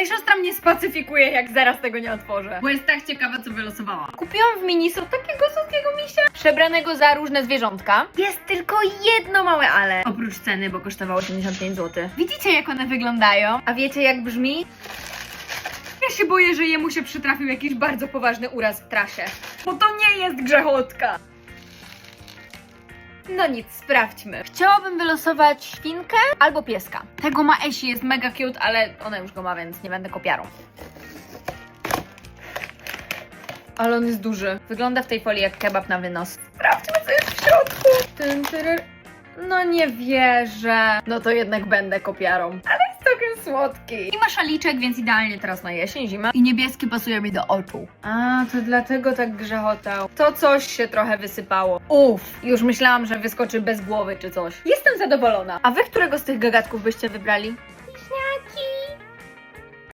Moja siostra mnie spacyfikuje, jak zaraz tego nie otworzę. Bo jest tak ciekawa, co wylosowała. Kupiłam w Miniso takiego słodkiego misia, przebranego za różne zwierzątka. Jest tylko jedno małe ale. Oprócz ceny, bo kosztowało 85 zł. Widzicie, jak one wyglądają? A wiecie, jak brzmi? Ja się boję, że jemu się przytrafił jakiś bardzo poważny uraz w trasie. Bo to nie jest grzechotka. No nic, sprawdźmy. Chciałabym wylosować świnkę albo pieska. Tego ma Esi, jest mega cute, ale ona już go ma, więc nie będę kopiarą. Ale on jest duży. Wygląda w tej folii jak kebab na wynos. Sprawdźmy, co jest w środku. Tyry. No nie wierzę. No to jednak będę kopiarą. Ale słodki. I ma szaliczek, więc idealnie teraz na jesień, zimę. I niebieski pasuje mi do oczu. A, to dlatego tak grzechotał. To coś się trochę wysypało. Uff, już myślałam, że wyskoczy bez głowy czy coś. Jestem zadowolona. A wy którego z tych gagatków byście wybrali?